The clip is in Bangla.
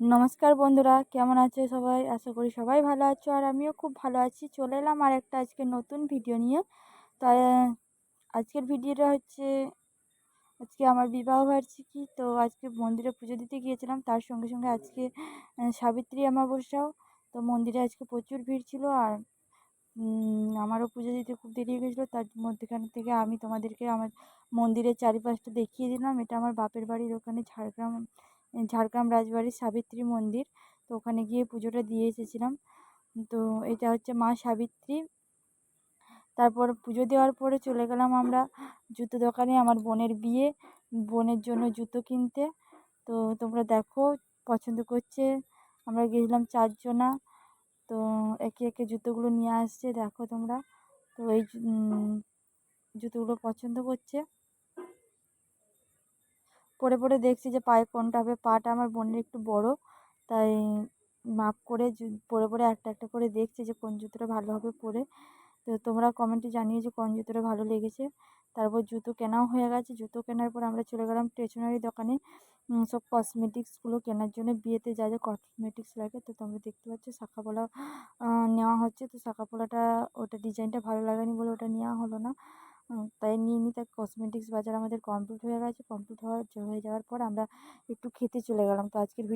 নমস্কার বন্ধুরা, কেমন আছো সবাই? আশা করি সবাই ভালো আছো আর আমিও খুব ভালো আছি। চলে এলাম আর একটা আজকে নতুন ভিডিও নিয়ে। তাই আজকের ভিডিওটা হচ্ছে, আজকে আমার বিবাহ বার্ষিকী। তো আজকে মন্দিরে পুজো দিতে গিয়েছিলাম, তার সঙ্গে সঙ্গে আজকে সাবিত্রী অমাবস্যাও। তো মন্দিরে আজকে প্রচুর ভিড় ছিল আর আমারও পুজো দিতে খুব দেরি হয়ে গেছিল তার মধ্যেখান থেকে আমি তোমাদেরকে আমার মন্দিরের চারিপাশটা দেখিয়ে দিলাম। এটা আমার বাপের বাড়ির ওখানে ঝাড়গ্রাম ঝাড়গ্রাম রাজবাড়ির সাবিত্রী মন্দির। তো ওখানে গিয়ে পুজোটা দিয়ে এসেছিলাম। তো এটা হচ্ছে মা সাবিত্রী। তারপর পুজো দেওয়ার পরে চলে গেলাম আমরা জুতো দোকানে আমার বোনের বিয়ে, বোনের জন্য জুতো কিনতে। তো তোমরা দেখো, পছন্দ করছে। আমরা গেছিলাম চারজনা। তো একে একে জুতোগুলো নিয়ে আসছে, দেখো তোমরা। তো এই জুতোগুলো পছন্দ করছে। পরে পরে দেখছি যে পায়ে কোনটা হবে। পাটা আমার বোনের একটু বড়, তাই মাপ করে পরে পরে একটা একটা করে দেখছি যে কোন জুতোটা ভালো হবে পরে। তো তোমরা কমেন্টে জানিয়ে যে কোন জুতোটা ভালো লেগেছে। তারপর জুতো কেনাও হয়ে গেছে। জুতো কেনার পর আমরা চলে গেলাম স্টেশনারি দোকানে। সব কসমেটিক্সগুলো কেনার জন্য বিয়েতে যা যা কসমেটিক্স লাগে, তো তোমরা দেখতে পাচ্ছ শাখা পলা নেওয়া হচ্ছে। তো শাখা পলাটা ওটা ডিজাইনটা ভালো লাগেনি বলে ওটা নেওয়া হলো না তার কসমেটিক্স বাজার আমাদের কমপ্লিট হয়ে গেছে কমপ্লিট হওয়ার হয়ে যাওয়ার পর আমরা একটু খেতে চলে গেলাম। তো আজকের ভিডিও